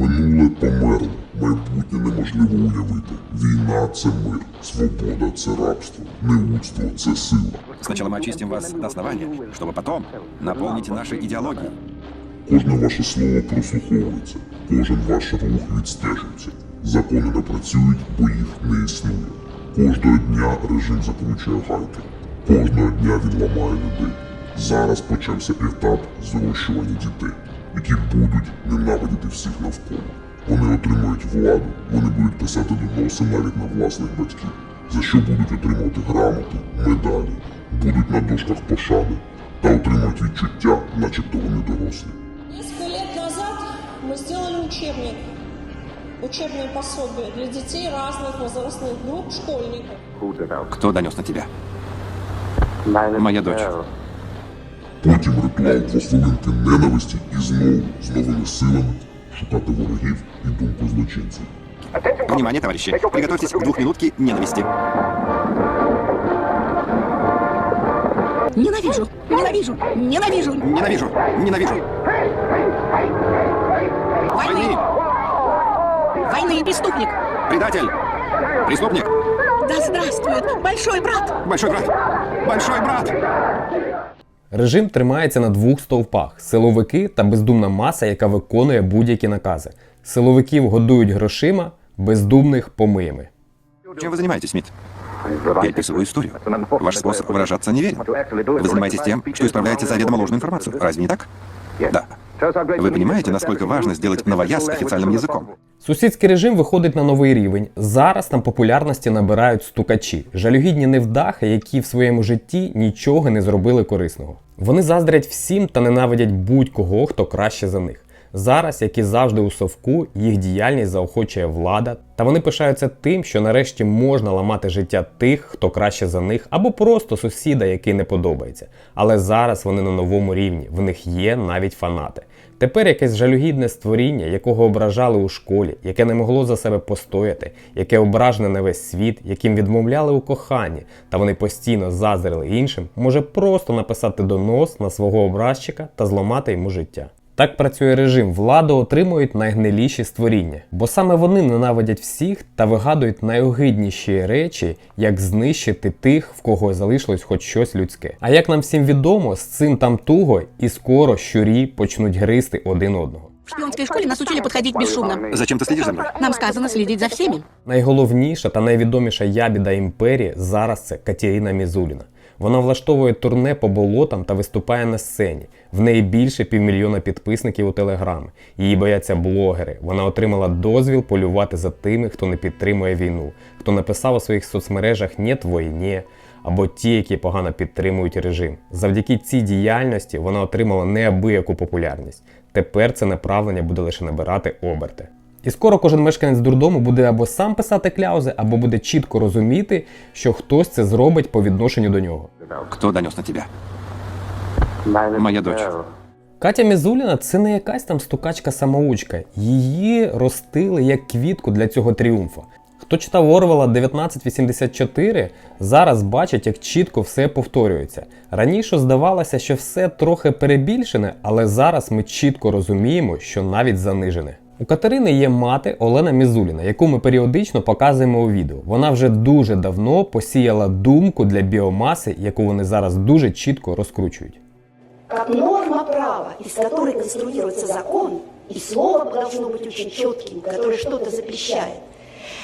Минуле померло, майбутнє неможливо уявити. Війна це мир, свобода це рабство, неудство це сила. Сначала мы очистим вас до основания, чтобы потом наполнить наши идеологии. Кожне ваше слово прослуховується, кожен ваш рух відстежується. Закони не працюють, бо їх не існує. Кожного дня режим закручує гайки. Кожного дня він ламає людей. Зараз почався етап зрощування дітей, які будуть ненавидіти всіх навколо. Вони отримують владу, вони будуть писати доноси навіть на власних батьків, за що будуть отримувати грамоти, медалі, будуть на дошках пошани та отримують відчуття, начебто вони дорослі. Несколько лет назад мы сделали учебник, учебное пособие для детей разных возрастных групп школьников. Кто донес на тебя? Моя Моя дочь. Потім ритуал двохвилинки ненависті і знову з новими силами шукати ворогів і думку злочинців. Внимание, товарищи. Приготовьтесь к двухминутке ненависти. Ненавижу, ненавижу, ненавижу. Ненавижу! Ненавижу! Войны, войны, преступник. Предатель! Преступник! Да здравствует большой брат. Большой брат! Большой брат! Режим тримається на двох стовпах: силовики та бездумна маса, яка виконує будь-які накази. Силовиків годують грошима, бездумних помиями. Чем вы занимаетесь, Смит? Я описываю историю. Ваш способ выражаться неверен. Вы занимаетесь тем, что исправляете заведомо ложную информацию. Разве не так? Да. Вы понимаете, насколько важно сделать новояз официальным языком? Сусідський режим виходить на новий рівень. Зараз там популярності набирають стукачі, жалюгідні невдахи, які в своєму житті нічого не зробили корисного. Вони заздрять всім та ненавидять будь-кого, хто краще за них. Зараз, як і завжди у совку, їх діяльність заохочує влада, та вони пишаються тим, що нарешті можна ламати життя тих, хто краще за них, або просто сусіда, який не подобається. Але зараз вони на новому рівні, в них є навіть фанати. Тепер якесь жалюгідне створіння, якого ображали у школі, яке не могло за себе постояти, яке ображене на весь світ, яким відмовляли у коханні, та вони постійно заздрили іншим, може просто написати донос на свого образчика та зламати йому життя. Так працює режим. Владу отримують найгниліші створіння, бо саме вони ненавидять всіх та вигадують найогидніші речі, як знищити тих, в кого залишилось хоч щось людське. А як нам всім відомо, з цим там туго і скоро щурі почнуть гризти один одного. В шпионской школе нас учили подходить бесшумно. Зачем ты следишь за мной? Нам сказано следить за всеми. Найголовніша та найвідоміша ябіда імперії зараз це Катерина Мізуліна. Вона влаштовує турне по болотам та виступає на сцені. В неї більше півмільйона підписників у Телеграм. Її бояться блогери. Вона отримала дозвіл полювати за тими, хто не підтримує війну, хто написав у своїх соцмережах «Нєт війні» або ті, які погано підтримують режим. Завдяки цій діяльності вона отримала неабияку популярність. Тепер це направлення буде лише набирати оберти. І скоро кожен мешканець дурдому буде або сам писати кляузи, або буде чітко розуміти, що хтось це зробить по відношенню до нього. Кто донес на тебя? Моя дочь. Катя Мізуліна це не якась там стукачка-самоучка. Її ростили як квітку для цього тріумфу. Хто читав Орвела 1984, зараз бачить, як чітко все повторюється. Раніше здавалося, що все трохи перебільшене, але зараз ми чітко розуміємо, що навіть занижене. У Катерини є мати Олена Мізуліна, яку ми періодично показуємо у відео. Вона вже дуже давно посіяла думку для біомаси, яку вони зараз дуже чітко розкручують. как норма права, из которой конструируется закон, и слово должно быть очень четким, которое что-то запрещает.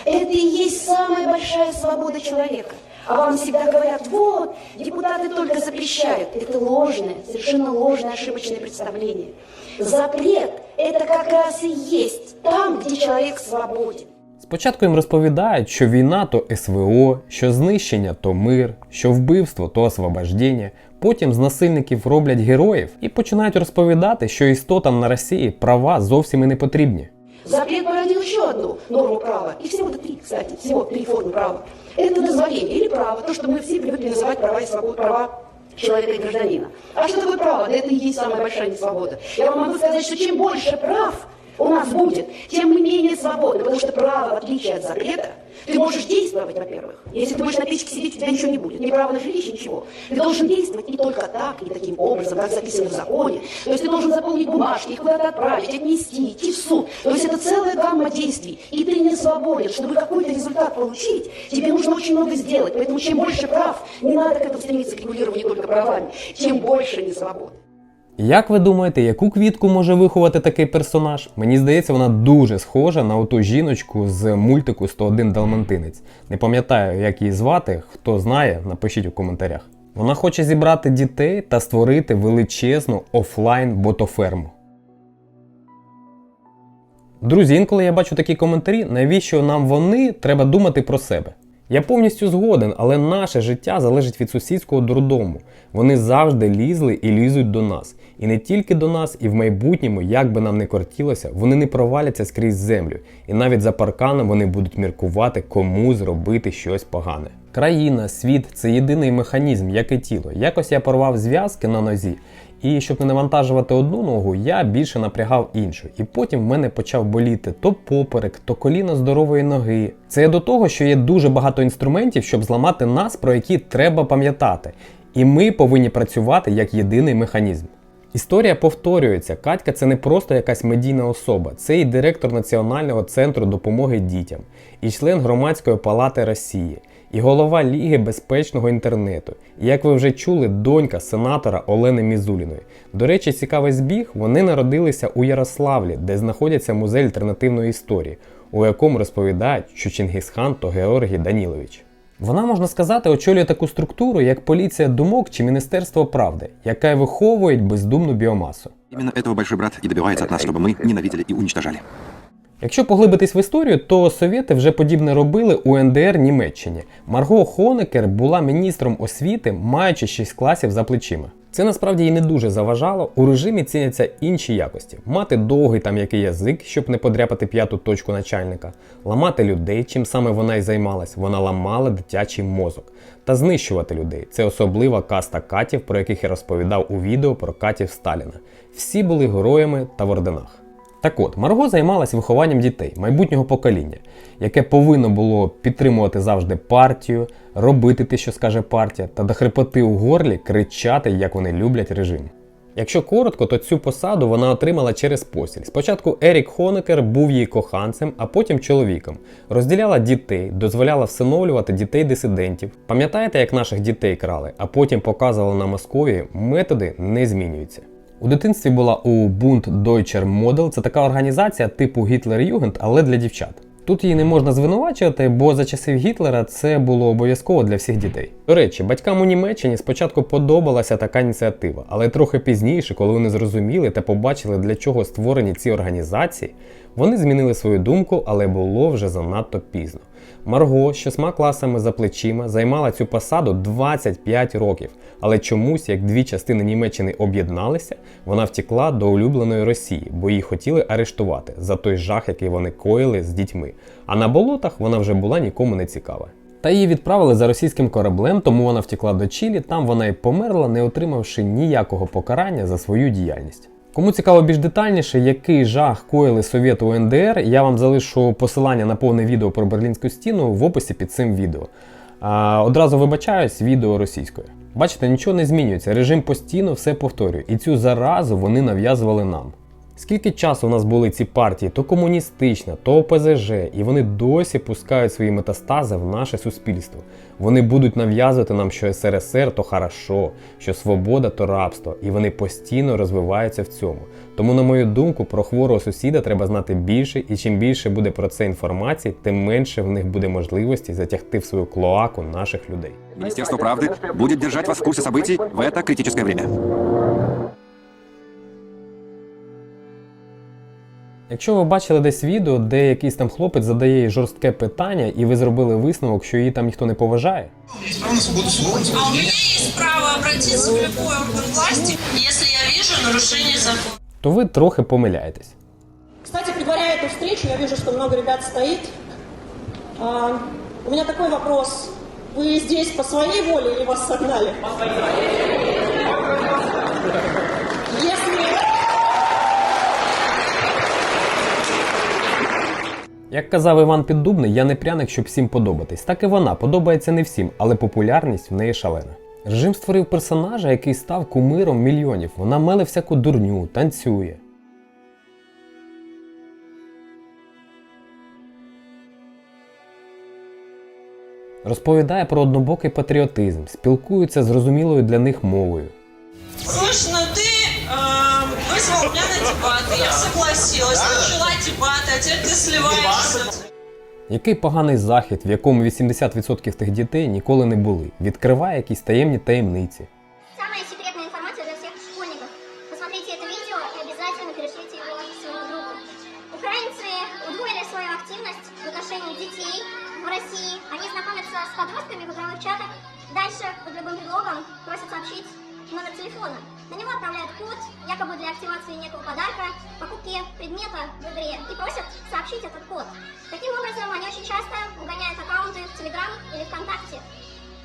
Это и есть самая большая свобода человека. А вам всегда говорят, вот, депутаты только запрещают. Это ложное, совершенно ложное, ошибочное представление. Запрет – это как раз и есть там, где человек свободен. Спочатку їм розповідають, що війна то СВО, що знищення то мир, що вбивство то освобождення. Потім з насильників роблять героїв і починають розповідати, що істотам на Росії права зовсім і не потрібні. Запрет породил еще одну норму права. И всего-то три, кстати, всего три формы права. Это дозволение или право, то, что мы все привыкли называть права и свободы, права человека и гражданина. А что такое право? Да это и есть самая большая несвобода. Я вам могу сказать, что чем больше прав у нас будет, тем мы менее свободны, потому что право, в отличие от запрета, ты можешь действовать, во-первых. Если ты будешь на печке сидеть, у тебя ничего не будет. Ни права на жилище, ничего. Ты должен действовать и только так, и таким образом, как записано в законе. То есть ты должен заполнить бумажки, их куда-то отправить, отнести, идти в суд. То есть Это целая гамма действий, и ты не свободен. Чтобы какой-то результат получить, тебе нужно очень много сделать. Поэтому чем больше прав, не надо к этому стремиться к регулированию только правами, тем больше не свободы. Як ви думаєте, яку квітку може виховати такий персонаж? Мені здається, вона дуже схожа на оту жіночку з мультику 101 Далмантинець. Не пам'ятаю, як її звати. Хто знає, напишіть у коментарях. Вона хоче зібрати дітей та створити величезну офлайн ботоферму. Друзі, інколи я бачу такі коментарі, навіщо нам вони треба думати про себе. Я повністю згоден, але наше життя залежить від сусідського дурдому. Вони завжди лізли і лізуть до нас. І не тільки до нас, і в майбутньому, як би нам не кортілося, вони не проваляться скрізь землю. І навіть за парканом вони будуть міркувати, кому зробити щось погане. Країна, світ це єдиний механізм, як і тіло. Якось я порвав зв'язки на нозі, і щоб не навантажувати одну ногу, я більше напрягав іншу. І потім в мене почав боліти то поперек, то коліно здорової ноги. Це до того, що є дуже багато інструментів, щоб зламати нас, про які треба пам'ятати. І ми повинні працювати як єдиний механізм. Історія повторюється. Катька це не просто якась медійна особа, це і директор Національного центру допомоги дітям, і член громадської палати Росії, і голова Ліги безпечного інтернету. І як ви вже чули, донька сенатора Олени Мізуліної. До речі, цікавий збіг, вони народилися у Ярославлі, де знаходиться музей альтернативної історії, у якому розповідають, що Чингісхан то Георгій Данілович. Вона, можна сказати, очолює таку структуру, як поліція думок чи Міністерство правди, яка й виховує бездумну біомасу. Именно этого большой брат и добивается от нас, чтобы мы ненавидели и уничтожали. Якщо поглибитись в історію, то совєти вже подібне робили у НДР Німеччині. Марго Хонекер була міністром освіти, маючи 6 класів за плечима. Це насправді їй не дуже заважало. У режимі ціняться інші якості: мати довгий там який язик, щоб не подряпати п'яту точку начальника, ламати людей, чим саме вона й займалась. Вона ламала дитячий мозок та знищувати людей. Це особлива каста катів, про яких я розповідав у відео про катів Сталіна. Всі були героями та в орденах. Так от, Марго займалася вихованням дітей, майбутнього покоління, яке повинно було підтримувати завжди партію, робити те, що скаже партія, та до хрипоти у горлі кричати, як вони люблять режим. Якщо коротко, то цю посаду вона отримала через постіль. Спочатку Ерік Хонекер був її коханцем, а потім чоловіком. Розділяла дітей, дозволяла всиновлювати дітей дисидентів. Пам'ятаєте, як наших дітей крали, а потім показували на Московії, методи не змінюються. У дитинстві була у Bund Deutscher Model, це така організація типу Гітлер-Югенд, але для дівчат. Тут її не можна звинувачувати, бо за часів Гітлера це було обов'язково для всіх дітей. До речі, батькам у Німеччині спочатку подобалася така ініціатива, але трохи пізніше, коли вони зрозуміли та побачили, для чого створені ці організації, вони змінили свою думку, але було вже занадто пізно. Марго з шістьма класами за плечима займала цю посаду 25 років, але чомусь, як дві частини Німеччини об'єдналися, вона втекла до улюбленої Росії, бо її хотіли арештувати за той жах, який вони коїли з дітьми. А на болотах вона вже була нікому не цікава. Та її відправили за російським кораблем, тому вона втекла до Чилі. Там вона й померла, не отримавши ніякого покарання за свою діяльність. Кому цікаво більш детальніше, який жах коїли совєти у НДР, я вам залишу посилання на повне відео про Берлінську стіну в описі під цим відео. А, одразу вибачаюсь, відео російською. Бачите, нічого не змінюється, режим постійно все повторює, і цю заразу вони нав'язували нам. Скільки часу у нас були ці партії, то комуністична, то ОПЗЖ, і вони досі пускають свої метастази в наше суспільство. Вони будуть нав'язувати нам, що СРСР то хорошо, що свобода то рабство, і вони постійно розвиваються в цьому. Тому, на мою думку, про хворого сусіда треба знати більше, і чим більше буде про це інформації, тим менше в них буде можливості затягти в свою клоаку наших людей. Министерство правды будет держать вас в курсе событий в это критическое время. Якщо ви бачили десь відео, де якийсь там хлопець задає їй жорстке питання, і ви зробили висновок, що її там ніхто не поважає, Право на свободу слова. А у меня есть право обратиться в любой орган власти, если я вижу нарушение закона. то ви трохи помиляєтесь. Кстати, предваряя эту встречу, я вижу, что много ребят стоит. А, у меня такой вопрос. Вы здесь по своей воле или вас согнали? Як казав Іван Піддубний, я не пряник, щоб всім подобатись. Так і вона подобається не всім, але популярність в неї шалена. Режим створив персонажа, який став кумиром мільйонів. Вона меле всяку дурню, танцює. Розповідає про однобокий патріотизм, спілкується зрозумілою для них мовою. Слышно, ти е, висловляв дебаты, я согласилась, начала дебаты, а теперь ты сливаешься. Який поганий захід, в якому 80% тих дітей ніколи не були, відкриває якісь таємні таємниці. или ВКонтакте.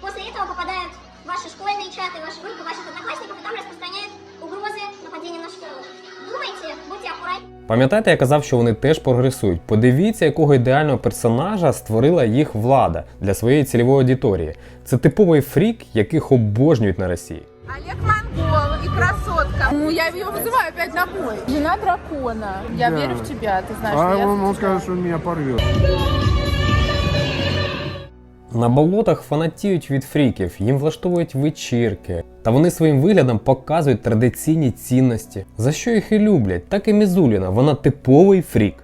После этого попадают в ваши школьные чаты, ваши группы, ваших одноклассников, и там распространяют угрозы нападения на школу. Думайте, будьте аккуратнее. Пам'ятаєте, я казав, що вони теж прогресують. Подивіться, якого ідеального персонажа створила їх влада для своєї цільової аудиторії. Це типовий фрік, яких обожнюють на Росії. Олег Монгол и красотка. Ну, я ее вызываю опять на бой. Жена дракона. Я верю в тебя, ты знаешь, что я за тебя. что он меня порвет. На болотах фанатіють від фріків, їм влаштовують вечірки. Та вони своїм виглядом показують традиційні цінності. За що їх і люблять, так і Мізуліна, вона типовий фрік.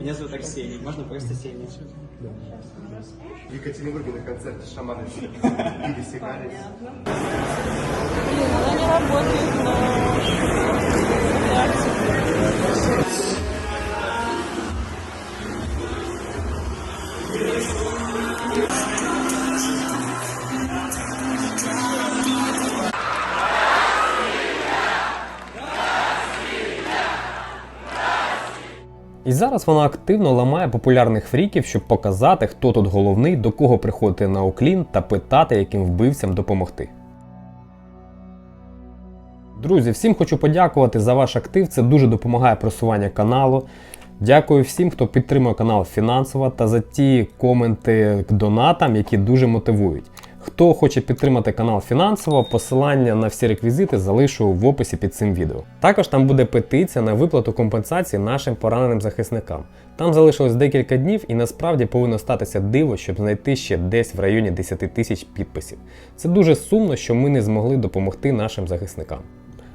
Меня зовут Арсений, можно просто Сеня? В Екатеринбурге на концерте шаманы пили сигареты. І зараз вона активно ламає популярних фріків, щоб показати, хто тут головний, до кого приходити на уклін та питати, яким вбивцям допомогти. Друзі, всім хочу подякувати за ваш актив. Це дуже допомагає просуванню каналу. Дякую всім, хто підтримує канал фінансово та за ті коменти к донатам, які дуже мотивують. Хто хоче підтримати канал фінансово, посилання на всі реквізити залишу в описі під цим відео. Також там буде петиція на виплату компенсації нашим пораненим захисникам. Там залишилось декілька днів і насправді повинно статися диво, щоб знайти ще десь в районі 10 тисяч підписів. Це дуже сумно, що ми не змогли допомогти нашим захисникам.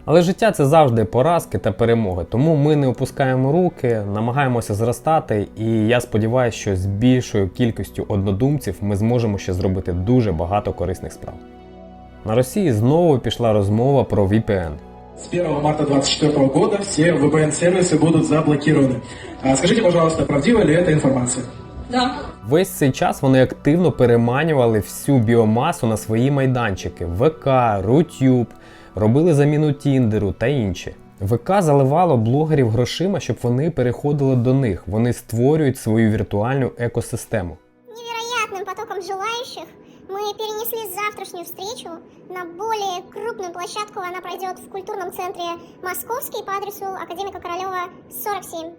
Але життя це завжди поразки та перемоги, тому ми не опускаємо руки, намагаємося зростати, і я сподіваюся, що з більшою кількістю однодумців ми зможемо ще зробити дуже багато корисних справ. На Росії знову пішла розмова про VPN. С 1 марта 2024 года все VPN-сервисы будут заблокированы. А скажите, пожалуйста, правдива ли эта информация? Да. Весь цей час вони активно переманювали всю біомасу на свої майданчики ВК, Рутюб, робили заміну Тіндеру та інші. ВК заливало блогерів грошима, щоб вони переходили до них. Вони створюють свою віртуальну екосистему. Невероятным потоком желающих мы перенесли завтрашнюю встречу на более крупную площадку. Она пройдет в культурном центре Московский по адресу Академика Королева 47.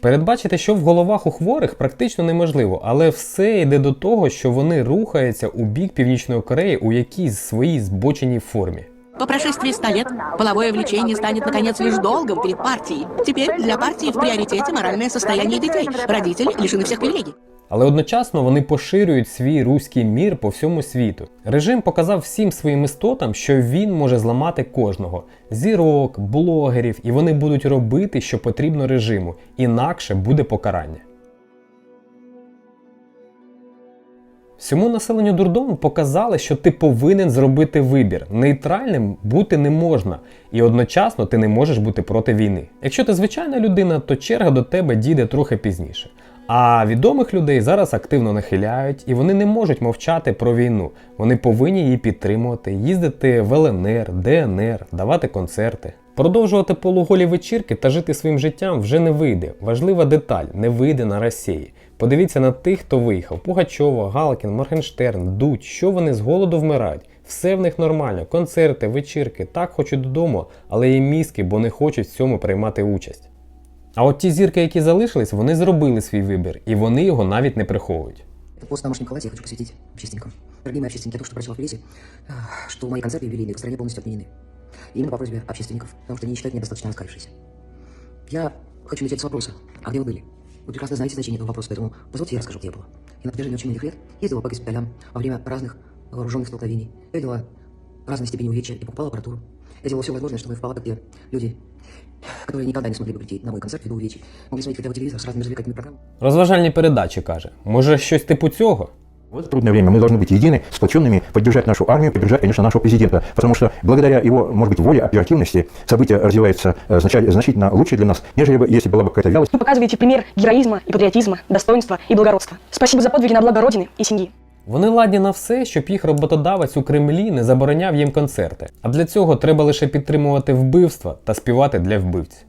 Передбачити, що в головах у хворих, практично неможливо, але все йде до того, що вони рухаються у бік Північної Кореї у якійсь своїй збоченій формі. По прошествии ста лет половое влечение станет, наконец, лишь долгом перед партией. Теперь для партии в приоритете моральное состояние детей. Родители лишены всех привилегий. Але одночасно вони поширюють свій руський мір по всьому світу. Режим показав всім своїм істотам, що він може зламати кожного: зірок, блогерів, і вони будуть робити, що потрібно режиму, інакше буде покарання. Всьому населенню дурдому показали, що ти повинен зробити вибір. Нейтральним бути не можна, і одночасно ти не можеш бути проти війни. Якщо ти звичайна людина, то черга до тебе дійде трохи пізніше. А відомих людей зараз активно нахиляють, і вони не можуть мовчати про війну. Вони повинні її підтримувати, їздити в ЛНР, ДНР, давати концерти. Продовжувати полуголі вечірки та жити своїм життям вже не вийде. Важлива деталь не вийде на Росії. Подивіться на тих, хто виїхав: Пугачова, Галкін, Моргенштерн, Дудь, що вони з голоду вмирають. Все в них нормально, концерти, вечірки, так хочуть додому, але є мізки, бо не хочуть в цьому приймати участь. А от ті зірки, які залишились, вони зробили свій вибір, і вони його навіть не приховують. Этот пост на Николая я хочу посвятить общественникам. Дорогие мои общественники, я только что прочитал в прессе, ах, что мои концерты юбилейные в стране полностью отменены. Именно по просьбе общественников, потому что они не считают меня достаточно раскаявшейся. Я хочу начать с вопроса. А где вы были? Вы прекрасно знаете значение этого вопроса, поэтому позвольте я расскажу, где я была. И на протяжении очень многих лет ездила по госпиталям во время разных вооруженных столкновений. Я видела разной степени увечья и покупала аппаратуру. Я делала все возможное, чтобы в палатах, где люди, которые никогда не смогли бы прийти на мой концерт ввиду увечий, могли смотреть хотя бы телевизор с разными развлекательными программами. Розважальні передачі каже. Може, щось типу цього? В это трудное время мы должны быть едины, сплоченными, поддержать нашу армию, поддержать, конечно, нашего президента. Потому что благодаря его, может быть, воле, оперативности события развиваются э, знача- значительно лучше для нас, нежели бы, если была бы какая-то вялость. Вы показываете пример героизма и патриотизма, достоинства и благородства. Спасибо за подвиги на благо Родины и семьи. Вони ладні на все, щоб їх роботодавець у Кремлі не забороняв їм концерти. А для цього треба лише підтримувати вбивства та співати для вбивців.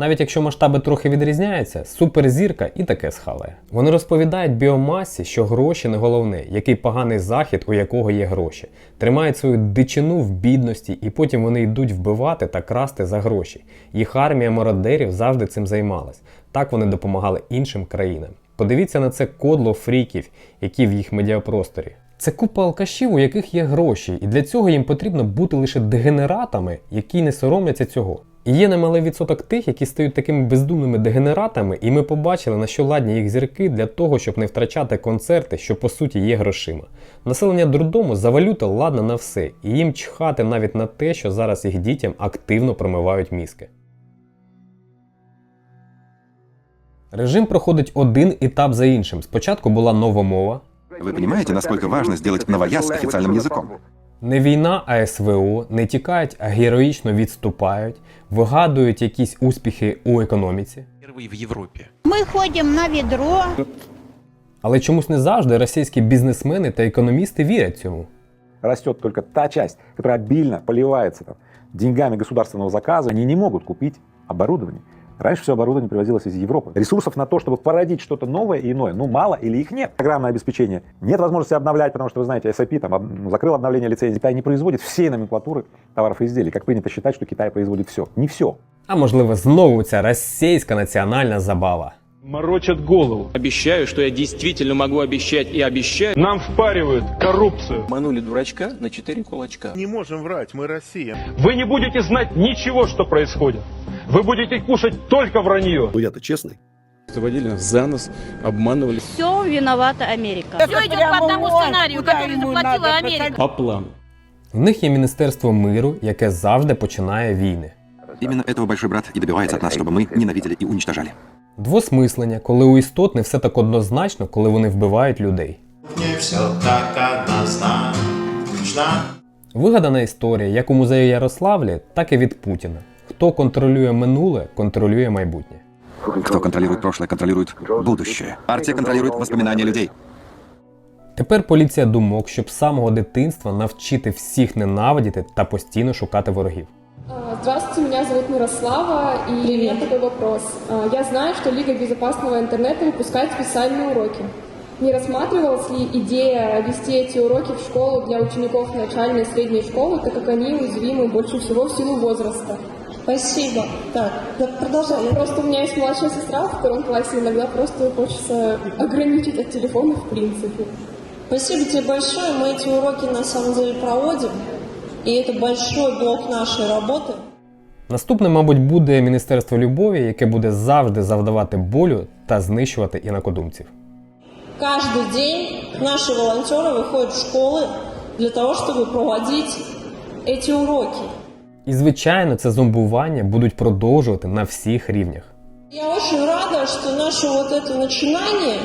Навіть якщо масштаби трохи відрізняються, суперзірка і таке схалає. Вони розповідають біомасі, що гроші не головне, який поганий захід, у якого є гроші. Тримають свою дичину в бідності, і потім вони йдуть вбивати та красти за гроші. Їх армія мародерів завжди цим займалась. Так вони допомагали іншим країнам. Подивіться на це кодло фріків, які в їх медіапросторі. Це купа алкашів, у яких є гроші, і для цього їм потрібно бути лише дегенератами, які не соромляться цього. І є немалий відсоток тих, які стають такими бездумними дегенератами, і ми побачили, на що ладні їх зірки для того, щоб не втрачати концерти, що по суті є грошима. Населення дурдому за валюту ладно на все, і їм чхати навіть на те, що зараз їх дітям активно промивають мізки. Режим проходить один етап за іншим. Спочатку була новомова, Вы понимаете, насколько важно сделать новояз официальным языком? Не війна, а СВО, не тікають, а героїчно відступають, вигадують якісь успіхи у економіці. в Европе. Мы ходим на ведро. Але чомусь не завжди російські бізнесмени та економісти вірять цьому. Растет только та часть, которая обильно поливается там, деньгами государственного заказа. Они не могут купить оборудование. Раньше все оборудование привозилось из Европы. Ресурсов на то, чтобы породить что-то новое и иное, ну мало или их нет. Программное обеспечение. Нет возможности обновлять, потому что, вы знаете, SAP там, ну, закрыл обновление лицензии. Китай не производит всей номенклатуры товаров и изделий. Как принято считать, что Китай производит все. Не все. А можливо, знову ця російська національна забава. Морочат голову. Обещаю, что я действительно могу обещать и обещаю. Нам впаривают коррупцию. Манули дурачка на четыре кулачка. Не можем врать, мы Россия. Вы не будете знать ничего, что происходит. Вы будете кушать только вранье. Ну я-то честный. Заводили нас за нос, обманывали. Все виновата Америка. Все идет по одному сценарию, который заплатила Америка. По плану. В них є Міністерство миру, яке завжди починає війни. Именно этого большой брат и добивается от нас, чтобы мы ненавидели и уничтожали. Двосмислення, коли у істот не все так однозначно, коли вони вбивають людей. Не все так однозначно. Вигадана історія як у музеї Ярославлі, так і від Путіна. Хто контролює минуле, контролює майбутнє. Кто контролирует прошлое, контролирует будущее. Партия контролирует воспоминания людей. Тепер поліція думок, щоб з самого дитинства навчити всіх ненавидіти та постійно шукати ворогів. Здравствуйте, меня зовут Мирослава, и у меня такой вопрос. А, Я знаю, что Лига безопасного интернета выпускает специальные уроки. Не рассматривалась ли идея вести эти уроки в школу для учеников начальной и средней школы, так как они уязвимы больше всего в силу возраста? Спасибо. Так, да, продолжай. Просто у меня есть младшая сестра в втором классе, иногда просто хочется ограничить от телефона в принципе. Спасибо тебе большое. Мы эти уроки на самом деле проводим. И это большой блок нашей работы. Наступне, мабуть, буде Міністерство любові, яке буде завжди завдавати болю та знищувати інакодумців. Каждый день наши волонтеры выходят в школы для того, чтобы проводить эти уроки. І звичайно, це зомбування будуть продовжувати на всіх рівнях. Я очень рада, что наше вот это начинание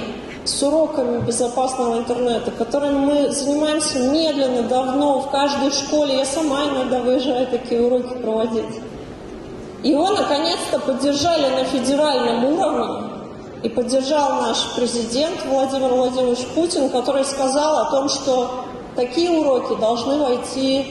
с уроками безопасного интернета, которым мы занимаемся медленно, давно, в каждой школе. Я сама иногда выезжаю такие уроки проводить. Его наконец-то поддержали на федеральном уровне. И поддержал наш президент Владимир Владимирович Путин, который сказал о том, что такие уроки должны войти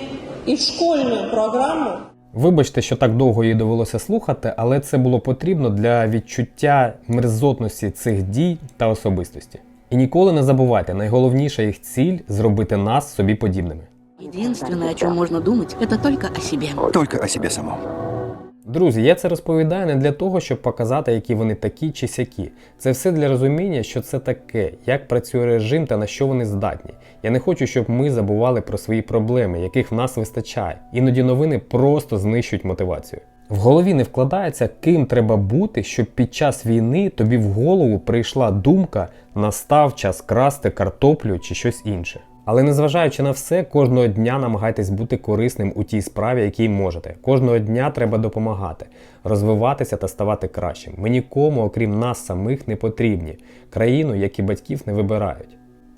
и в школьную программу. Вибачте, що так довго її довелося слухати, але це було потрібно для відчуття мерзотності цих дій та особистості. І ніколи не забувайте, найголовніша їх ціль зробити нас собі подібними. Єдине, о чому можна думати, це только о собі. Тільки о собі самом. Друзі, я це розповідаю не для того, щоб показати, які вони такі чи сякі. Це все для розуміння, що це таке, як працює режим та на що вони здатні. Я не хочу, щоб ми забували про свої проблеми, яких в нас вистачає. Іноді новини просто знищують мотивацію. В голові не вкладається, ким треба бути, щоб під час війни тобі в голову прийшла думка настав час красти картоплю чи щось інше. Але незважаючи на все, кожного дня намагайтесь бути корисним у тій справі, якій можете. Кожного дня треба допомагати, розвиватися та ставати кращим. Ми нікому, окрім нас самих, не потрібні. Країну, як і батьків, не вибирають.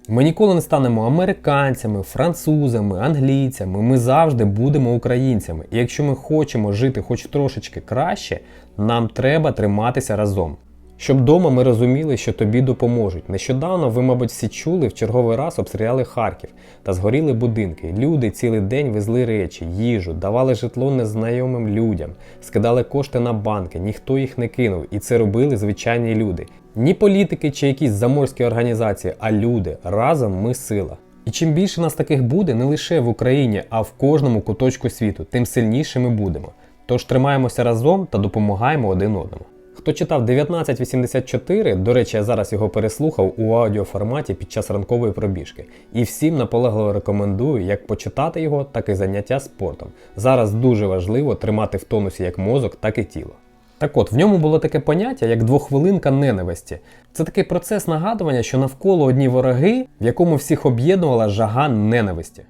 Ми ніколи не станемо американцями, французами, англійцями. Ми завжди будемо українцями. І якщо ми хочемо жити хоч трошечки краще, нам треба триматися разом. Щоб вдома ми розуміли, що тобі допоможуть. Нещодавно ви, мабуть, всі чули, в черговий раз обстріляли Харків та згоріли будинки. Люди цілий день везли речі, їжу, давали житло незнайомим людям, скидали кошти на банки, ніхто їх не кинув, і це робили звичайні люди. Ні політики чи якісь заморські організації, а люди. Разом ми сила. І чим більше нас таких буде не лише в Україні, а в кожному куточку світу, тим сильніше ми будемо. Тож тримаємося разом та допомагаємо один одному. Хто читав 1984, до речі, я зараз його переслухав у аудіоформаті під час ранкової пробіжки. І всім наполегливо рекомендую як почитати його, так і заняття спортом. Зараз дуже важливо тримати в тонусі як мозок, так і тіло. Так от, в ньому було таке поняття, як двохвилинка ненависті. Це такий процес нагадування, що навколо одні вороги, в якому всіх об'єднувала жага ненависті.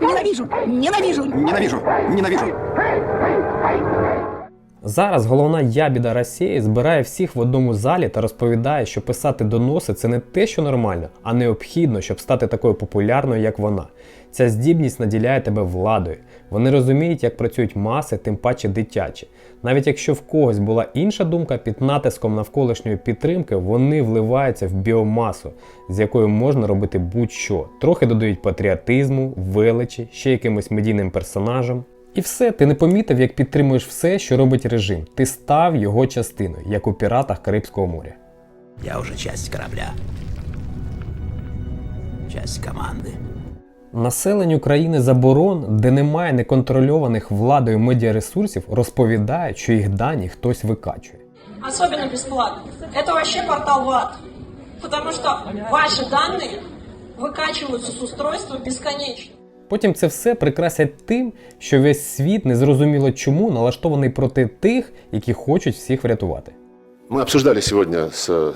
Ненавижу! Ненавижу! Ненавижу! Ненавижу! Зараз головна ябіда Росії збирає всіх в одному залі та розповідає, що писати доноси це не те, що нормально, а необхідно, щоб стати такою популярною, як вона. Ця здібність наділяє тебе владою. Вони розуміють, як працюють маси, тим паче дитячі. Навіть якщо в когось була інша думка, під натиском навколишньої підтримки вони вливаються в біомасу, з якою можна робити будь-що. Трохи додають патріотизму, величі, ще якимось медійним персонажем. І все, ти не помітив, як підтримуєш все, що робить режим. Ти став його частиною, як у піратах Карибського моря. Я уже часть корабля. Часть команды. Населенню країни заборон, де немає неконтрольованих владою медіаресурсів, розповідають, що їх дані хтось викачує. Особенно бесплатно. Это вообще портал в ад. Потому что ваши данные выкачиваются с устройства бесконечно. Потім це все прикрасять тим, що весь світ незрозуміло чому налаштований проти тих, які хочуть всіх врятувати. Мы обсуждали сегодня с э,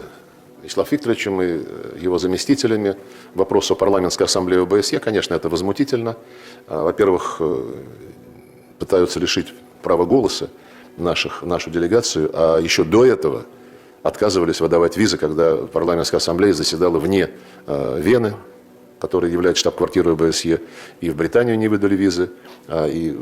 Вячеславом Викторовичем и э, его заместителями вопрос о парламентской ассамблее ОБСЕ. Конечно, это возмутительно. А, Во-первых, э, пытаются лишить права голоса наших, нашу делегацию, а еще до этого отказывались выдавать визы, когда парламентская ассамблея заседала вне э, Вены, которая является штаб-квартирой ОБСЕ, и в Британию не выдали визы, а, и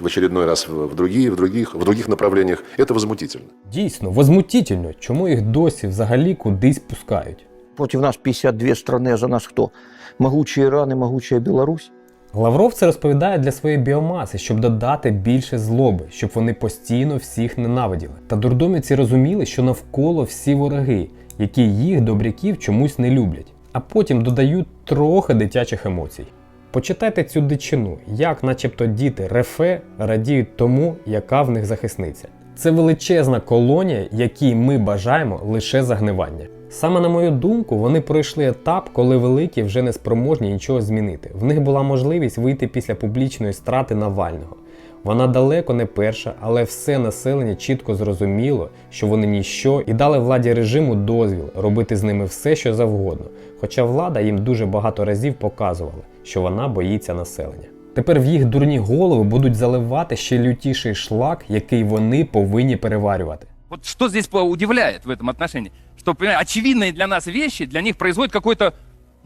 в очередной раз в в другие, в других, в других направлениях. Это возмутительно. Дійсно, возмутительно, чому їх досі взагалі кудись пускають. Против нас 52 страны, а за нас кто? Могучий Иран и могучая Беларусь? Лавров це розповідає для своєї біомаси, щоб додати більше злоби, щоб вони постійно всіх ненавиділи. Та дурдоміці розуміли, що навколо всі вороги, які їх добряків чомусь не люблять, а потім додають трохи дитячих емоцій. Почитайте цю дичину, як начебто діти рефе радіють тому, яка в них захисниця. Це величезна колонія, якій ми бажаємо лише загнивання. Саме на мою думку, вони пройшли етап, коли великі вже не спроможні нічого змінити. В них була можливість вийти після публічної страти Навального. Вона далеко не перша, але все населення чітко зрозуміло, що вони ніщо і дали владі режиму дозвіл робити з ними все, що завгодно. Хоча влада їм дуже багато разів показувала, що вона боїться населення. Тепер в їх дурні голови будуть заливати ще лютіший шлак, який вони повинні переварювати. Вот что здесь удивляет в этом отношении? Что, понимаете, очевидные для нас вещи для них производят какое-то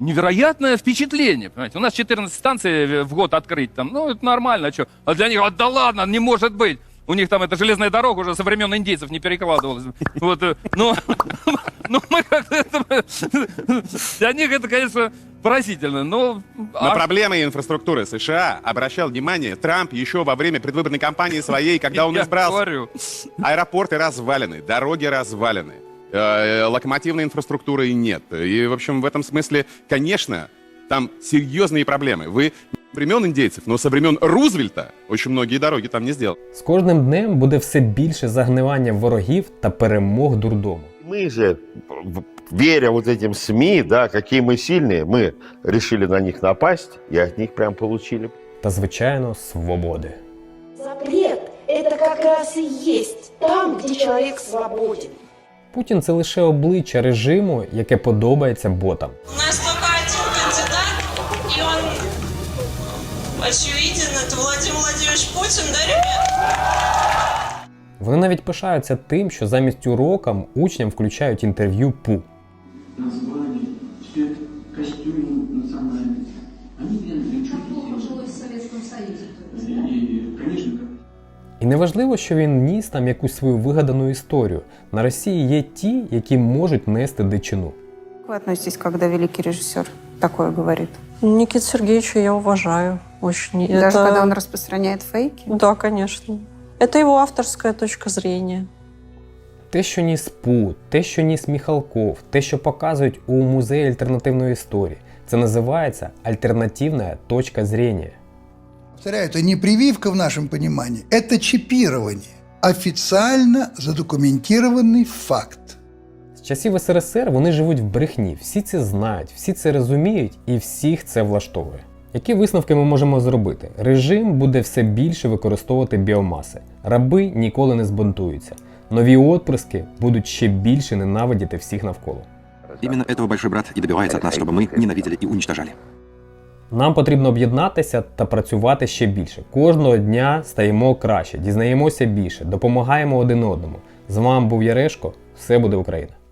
невероятное впечатление. Понимаете? У нас 14 станций в- год открыть, там, ну, это нормально, что? А для них, а, да ладно, не может быть. У них там эта железная дорога уже со времен индейцев не перекладывалась. Вот, э, ну, ну, мы как-то. Для них это, конечно, поразительно, но... На а- проблемы инфраструктуры США обращал внимание Трамп еще во время предвыборной кампании своей, когда он избрался. Аэропорты развалены, дороги развалены, локомотивной инфраструктуры нет. И, в общем, в этом смысле, конечно, там серьезные проблемы. Вы времен индейцев, но со времен Рузвельта очень многие дороги там не сделали. З кожним днем буде все більше загнивання ворогів та перемог дурдому. Мы же, в- веря вот этим СМИ, да, какие мы сильные, мы решили на них напасть и от них прям получили. Та звичайно, свободи. Запрет это как раз и есть там, где человек свободен. Путін це лише обличчя режиму, яке подобається ботам. У нас только кандидат, і він очевиден, це Владимир Владимирович Путін, да, ребят? Вони навіть пишаються тим, що замість урокам учням включають інтерв'ю ПУ. І неважливо, що він ніс там якусь свою вигадану історію. На Росії є ті, які можуть нести дичину. Вы относитесь, когда великий режиссер такое говорит? Никита Сергеевича я уважаю очень. Даже Это- когда он распространяет фейки? Да, конечно. Это его авторская точка зрения. Те, що ніс ПУ, те, що ніс Міхалков, те, що показують у музеї альтернативної історії, це називається альтернативна точка зрення. Повторяю, это не прививка в нашем понимании, это чипирование. Официально задокументированный факт. З часів СРСР вони живуть в брехні, всі це знають, всі це розуміють і всіх це влаштовує. Які висновки ми можемо зробити? Режим буде все більше використовувати біомаси, раби ніколи не збунтуються. Нові отпрыски будуть ще більше ненавидіти всіх навколо. Именно этого большой брат и добивается от нас, чтобы мы ненавидели и уничтожали. Нам потрібно об'єднатися та працювати ще більше. Кожного дня стаємо краще, дізнаємося більше, допомагаємо один одному. З вами був Ярешко. Все буде Україна!